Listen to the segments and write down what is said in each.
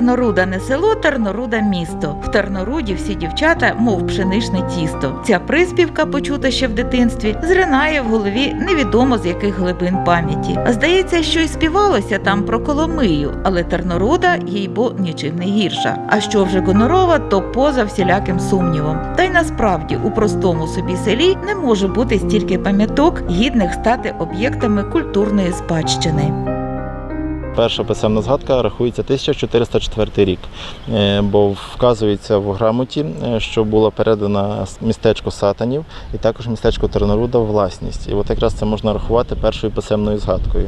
Тарноруда не село, Тарноруда місто. В Тарноруді всі дівчата, мов пшеничне тісто. Ця приспівка, почута ще в дитинстві, зринає в голові невідомо з яких глибин пам'яті. Здається, що й співалося там про Коломию, але Тарноруда їй бо нічим не гірша. А що вже гонорова, то поза всіляким сумнівом. Та й насправді у простому собі селі не може бути стільки пам'яток, гідних стати об'єктами культурної спадщини. Перша писемна згадка рахується 1404 рік, е, бо вказується в грамоті, е, що було передано містечко Сатанів і також містечко Терноруда власність. І от якраз це можна рахувати першою писемною згадкою.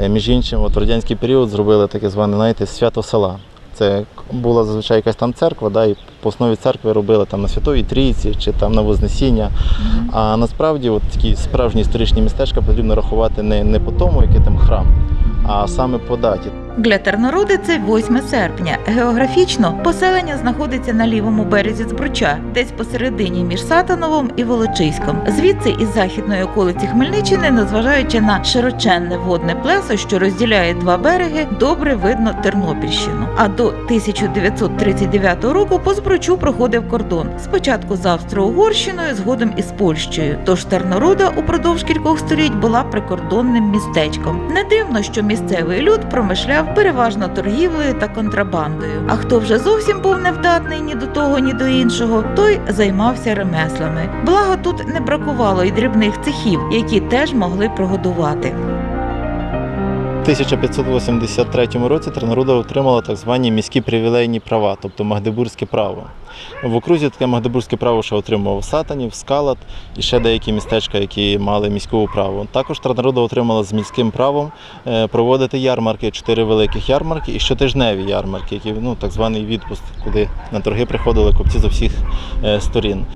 Е, Між іншим, от в радянський період зробили таке зване, знаєте, свято села. Це була зазвичай якась там церква, да, і по основі церкви робили там на Святої Трійці чи там на Вознесіння. А насправді от такі справжні історичні містечка потрібно рахувати не, не по тому, який там храм, а саме по даті. Для Тернороди це 8 серпня. Географічно поселення знаходиться на лівому березі Збруча, десь посередині між Сатановом і Волочиськом. Звідси із західної околиці Хмельниччини, незважаючи на широченне водне плесо, що розділяє два береги, добре видно Тернопільщину. А до 1939 року по Збручу проходив кордон спочатку з Австро-Угорщиною, згодом із Польщею. Тож Тернорода упродовж кількох століть була прикордонним містечком. Не дивно, що місцевий люд промишляв переважно торгівлею та контрабандою. А хто вже зовсім був невдатний ні до того, ні до іншого, той займався ремеслами. Благо тут не бракувало й дрібних цехів, які теж могли прогодувати. У 1583 році Терноруда отримала так звані міські привілейні права, тобто Магдебурзьке право. В окрузі таке Магдебурзьке право ще отримував Сатанів, Скалат і ще деякі містечка, які мали міське право. Також Терноруда отримала з міським правом е, проводити ярмарки, чотири великих ярмарки і щотижневі ярмарки, які ну так званий відпуск, куди на торги приходили купці з усіх е, сторін.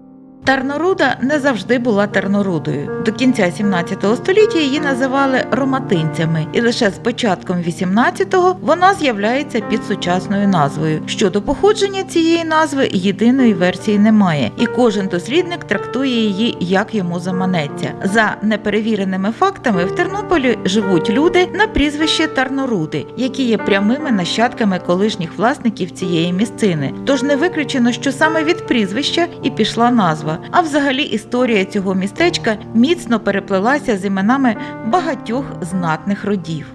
Тарноруда не завжди була Тернорудою. До кінця 17 століття її називали роматинцями, і лише з початком 18-го вона з'являється під сучасною назвою. Щодо походження цієї назви єдиної версії немає, і кожен дослідник трактує її як йому заманеться. За неперевіреними фактами в Тернополі живуть люди на прізвище Тарноруди, які є прямими нащадками колишніх власників цієї місцини. Тож не виключено, що саме від прізвища і пішла назва. А взагалі історія цього містечка міцно переплелася з іменами багатьох знатних родів.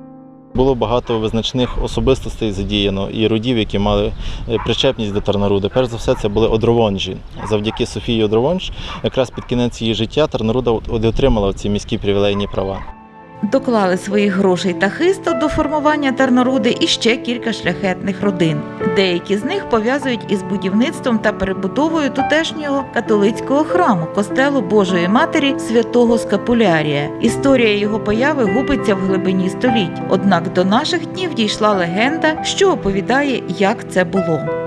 Було багато визначних особистостей задіяно і родів, які мали е, причепність до Тарнаруди. Перш за все, це були одровонжі. Завдяки Софії Одровонж, якраз під кінець її життя Тарнаруда от- отримала ці міські привілейні права. Доклали своїх грошей та хисту до формування Тарноруди і ще кілька шляхетних родин. Деякі з них пов'язують із будівництвом та перебудовою тутешнього католицького храму костелу Божої Матері святого Скапулярія. Історія його появи губиться в глибині століть. Однак до наших днів дійшла легенда, що оповідає, як це було.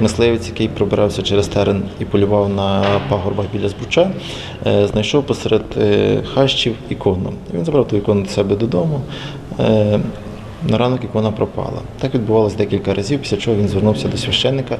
Мисливець, який пробирався через терен і полював на пагорбах біля Збруча, е, знайшов посеред е, хащів ікону. Він забрав ту ікону до себе додому. Е, На ранок ікона пропала. Так відбувалося декілька разів, після чого він звернувся до священника,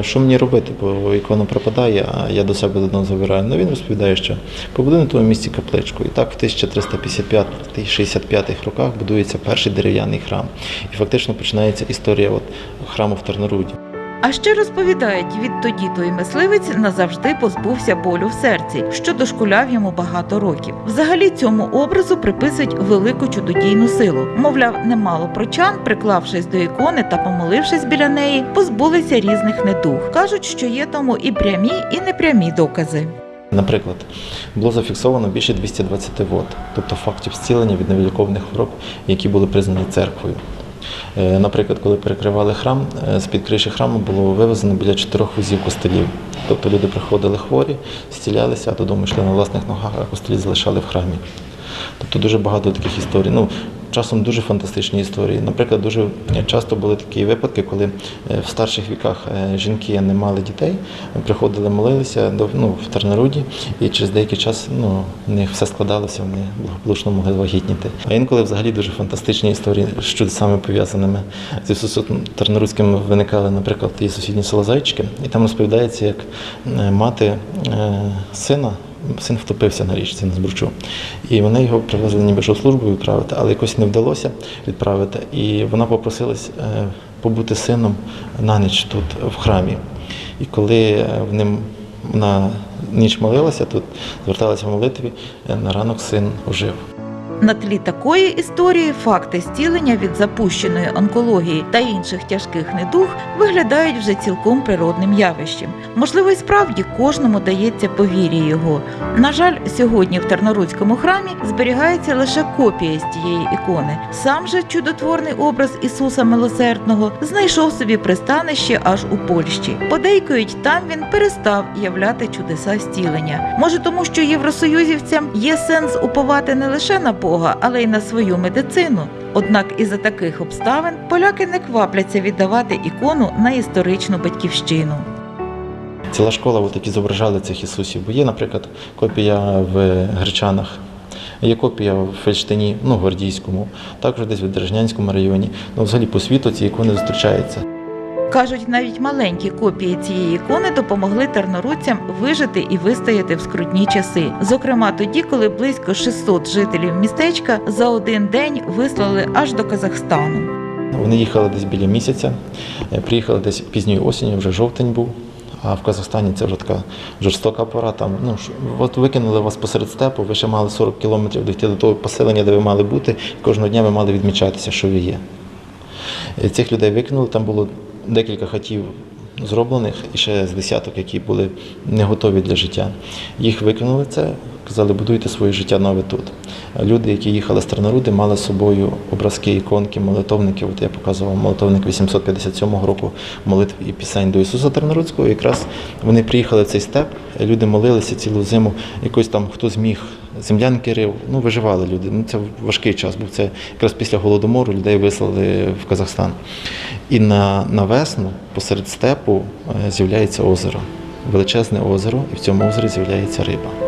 що мені робити, бо ікона пропадає, а я до себе додому забираю. Ну він розповідає, що побудує на тому місці капличку. І так в 1355-65 роках будується перший дерев'яний храм. І фактично починається історія от, храму в Терноруді. А ще розповідають, відтоді той мисливець назавжди позбувся болю в серці, що дошкуляв йому багато років. Взагалі цьому образу приписують велику чудодійну силу. Мовляв, немало прочан, приклавшись до ікони та помолившись біля неї, позбулися різних недуг. кажуть, що є тому і прямі, і непрямі докази. Наприклад, було зафіксовано більше 220 вод, тобто фактів зцілення від невиліковних хвороб, які були признані церквою. Е, Наприклад, коли перекривали храм, е, з-під криші храму було вивезено біля чотирьох вузів костелів. Тобто люди приходили хворі, зцілялися, а додому йшли на власних ногах, а костелі залишали в храмі. Тобто дуже багато таких історій. Ну, часом дуже фантастичні історії. Наприклад, дуже часто були такі випадки, коли е, в старших віках е, жінки не мали дітей, приходили, молилися до, ну, в Тернаруді, і через деякий час ну, в них все складалося, вони благополучно могли вагітніти. А інколи взагалі дуже фантастичні історії з чудесами пов'язаними з Ісусом Тернорудським виникали, наприклад, є сусідні село Зайчики, і там розповідається, як е, мати сина. Син втопився на річці на Збручу. І вони його привезли ніби що службу відправити, але якось не вдалося відправити. І вона попросилась е, побути сином на ніч тут в храмі. І коли в ним на ніч молилася, тут, зверталася в молитві, е, на ранок син ожив. На тлі такої історії факти зцілення від запущеної онкології та інших тяжких недуг виглядають вже цілком природним явищем. Можливо, і справді кожному дається повір'я його. На жаль, сьогодні в Тарноруцькому храмі зберігається лише копія з тієї ікони. Сам же чудотворний образ Ісуса Милосердного знайшов собі пристанище аж у Польщі. Подейкують, там він перестав являти чудеса зцілення. Може, тому що євросоюзівцям є сенс уповати не лише на Бога, але й на свою медицину. Однак із-за таких обставин поляки не квапляться віддавати ікону на історичну батьківщину. Ціла школа, от, які зображали цих Ісусів. Бо є, наприклад, копія в Гречанах, є копія в Фельштині, ну, Гвардійському, також десь в Держнянському районі. Ну, взагалі по світу ці ікони зустрічаються. Кажуть, навіть маленькі копії цієї ікони допомогли терноруцям вижити і вистояти в скрутні часи. Зокрема, тоді, коли близько 600 жителів містечка за один день вислали аж до Казахстану. Вони їхали десь біля місяця, е, приїхали десь пізньої осені, вже жовтень був. А в Казахстані це вже така жорстока пора. Там, ну, от викинули вас посеред степу, ви ще мали 40 кілометрів дійти до того поселення, де ви мали бути, і кожного дня ви мали відмічатися, що ви є. Е, Цих людей викинули, там було декілька хатів зроблених і ще з десяток, які були не готові для життя. Їх викинули це, казали, будуйте своє життя нове тут. Люди, які їхали з Терноруди, мали з собою образки, іконки, молитовники. От я показував молитовник 857 року молитв і пісень до Ісуса Тернорудського. Якраз вони приїхали в цей степ, люди молилися цілу зиму, якось там хто зміг. Землянки рив, ну виживали люди. Ну це важкий час був. Це якраз після голодомору людей вислали в Казахстан. І на, на весну посеред степу е, з'являється озеро, величезне озеро, і в цьому озері з'являється риба.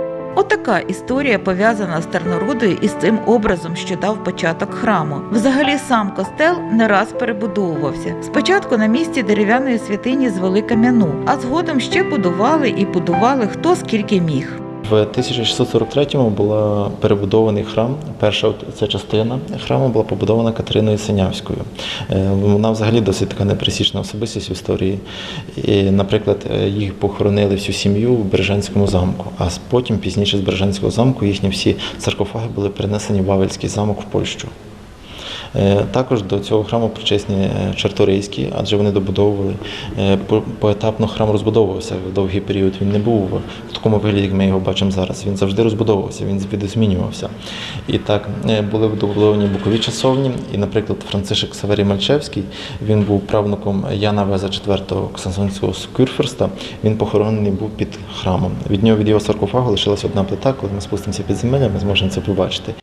Отака історія пов'язана з Тернорудою і з цим образом, що дав початок храму. Взагалі сам костел не раз перебудовувався. Спочатку на місці дерев'яної святині звели кам'яну, а згодом ще будували і будували хто скільки міг. В 1643-му була перебудований храм. Перша ця частина храму була побудована Катериною Синявською. Е, Вона взагалі досить така непересічна особистість в історії. І, наприклад, е, їх похоронили всю сім'ю в Бережанському замку, а потім, пізніше з Бережанського замку, їхні всі саркофаги були перенесені в Вавельський замок в Польщу. Е, Також до цього храму причесні е, чарторийські, адже вони добудовували е, поетапно храм розбудовувався в довгий період. Він не був в такому вигляді, як ми його бачимо зараз. Він завжди розбудовувався, він видозмінювався. І так були добудовані бокові часовні. І, наприклад, Францишек Саверій Мальчевський, він був правнуком Яна Веза IV Ксансонського Скюрферста. Він похоронений був під храмом. Від нього від його саркофагу лишилась одна плита. Коли ми спустимося під земелля, ми зможемо це побачити.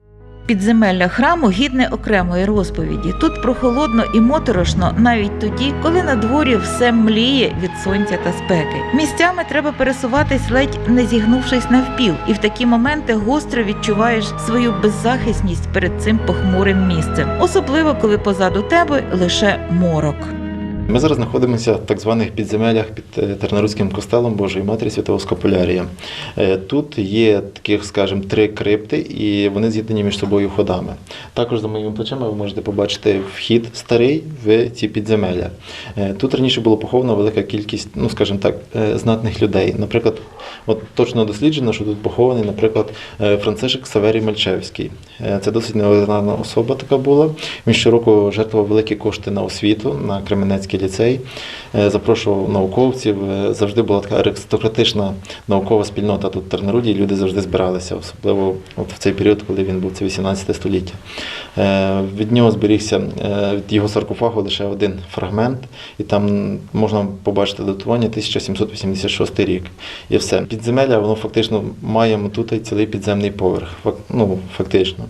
Підземелля храму гідне окремої розповіді. Тут прохолодно і моторошно навіть тоді, коли на дворі все мліє від сонця та спеки. Місцями треба пересуватись ледь не зігнувшись навпіл, і в такі моменти гостро відчуваєш свою беззахисність перед цим похмурим місцем, особливо коли позаду тебе лише морок. Ми зараз знаходимося в так званих підземеллях під е, костелом Божої Матері Святого Скапулярія. Е, Тут є таких, скажімо, три крипти, і вони з'єднані між собою ходами. Також за моїми плечима ви можете побачити вхід старий в ці підземелля. Е, Тут раніше було поховано велика кількість, ну скажімо так, знатних людей. Наприклад, от точно досліджено, що тут похований, наприклад, Францишек Саверій Мальчевський. Це досить неординарна особа така була. Він щороку жертвував великі кошти на освіту, на Кременецький ліцей, е, запрошував науковців. Е, Завжди була така аристократична наукова спільнота тут в Терноруді, і люди завжди збиралися, особливо от в цей період, коли він був, це 18 століття. Е, Від нього зберігся від його саркофагу лише один фрагмент, і там можна побачити датування 1786 рік. І все. Підземелля, воно фактично маємо тут цілий підземний поверх. Ну, фактично.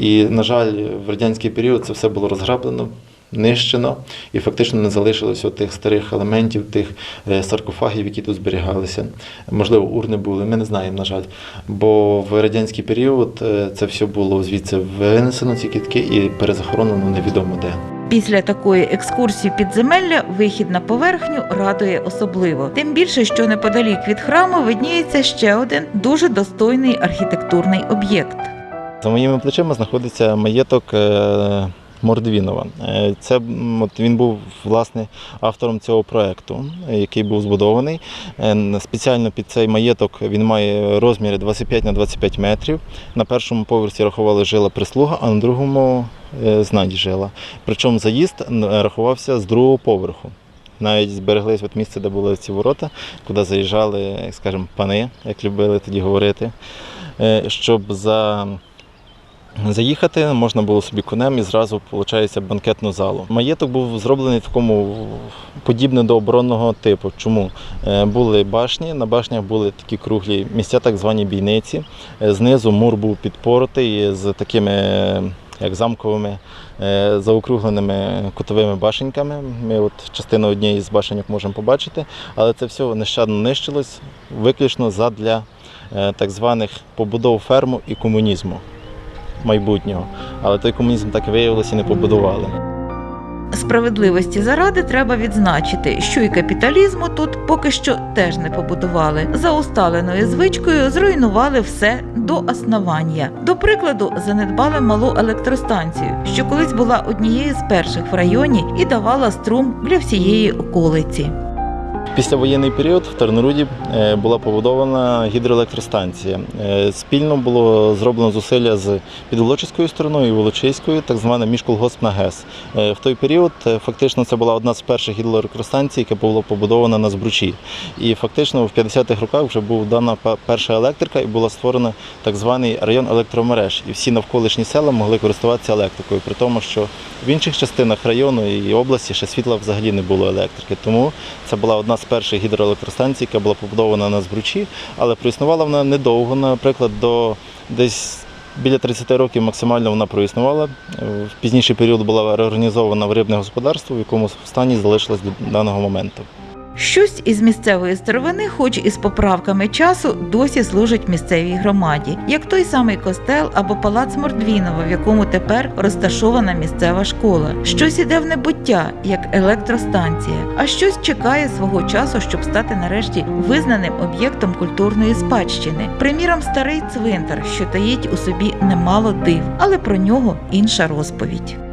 І, на жаль, в радянський період це все було розграблено. Нищено і фактично не залишилося тих старих елементів, тих е, саркофагів, які тут зберігалися. Можливо, урни були, ми не знаємо, на жаль. Бо в радянський період е, це все було звідси винесено, ці кітки, і перезахоронено невідомо де. Після такої екскурсії підземелля вихід на поверхню радує особливо. Тим більше, що неподалік від храму видніється ще один дуже достойний архітектурний об'єкт. За моїми плечима знаходиться маєток е, Мордвінова. Е, Це от він був власне автором цього проекту, який був збудований. Е, Спеціально під цей маєток він має розміри 25 на 25 метрів. На першому поверсі рахували жила прислуга, а на другому е, знать жила. Причому заїзд рахувався з другого поверху. Навіть збереглись от місце, де були ці ворота, куди заїжджали, як скажемо, пани, як любили тоді говорити, щоб за Заїхати можна було собі конем і зразу виходить банкетну залу. Маєток був зроблений в такому подібне до оборонного типу. Чому? Е, Були башні, на башнях були такі круглі місця, так звані бійниці. Е, Знизу мур був підпоротий з такими як замковими е, заокругленими кутовими башеньками. Ми от частину однієї з башеньок можемо побачити, але це все нещадно нищилось виключно задля так званих побудов ферму і комунізму майбутнього. Але той комунізм так виявилося не побудували. Справедливості заради треба відзначити, що і капіталізму тут поки що теж не побудували. За усталеною звичкою зруйнували все до основання. До прикладу, занедбали малу електростанцію, що колись була однією з перших в районі і давала струм для всієї околиці. Післявоєнний період в Терноруді е, була побудована гідроелектростанція. Е, Спільно було зроблено зусилля з Підволочиською стороною і Волочиською, так звана міжколгоспна ГЕС. Е, В той період фактично це була одна з перших гідроелектростанцій, яка була побудована на збручі. І фактично в 50-х роках вже була дана перша електрика і була створена так званий район електромереж. І всі навколишні села могли користуватися електрикою, при тому, що в інших частинах району і області ще світла взагалі не було електрики. Тому це була одна з перших гідроелектростанцій, яка була побудована на збручі, але проіснувала вона недовго, наприклад, до десь. Біля 30 років максимально вона проіснувала. В пізніший період була реорганізована в рибне господарство, в якому стані залишилась до даного моменту. Щось із місцевої старовини, хоч і з поправками часу, досі служить місцевій громаді, як той самий костел або палац Мордвінова, в якому тепер розташована місцева школа. Щось іде в небуття, як електростанція, а щось чекає свого часу, щоб стати нарешті визнаним об'єктом культурної спадщини. Приміром, старий цвинтар, що таїть у собі немало див, але про нього інша розповідь.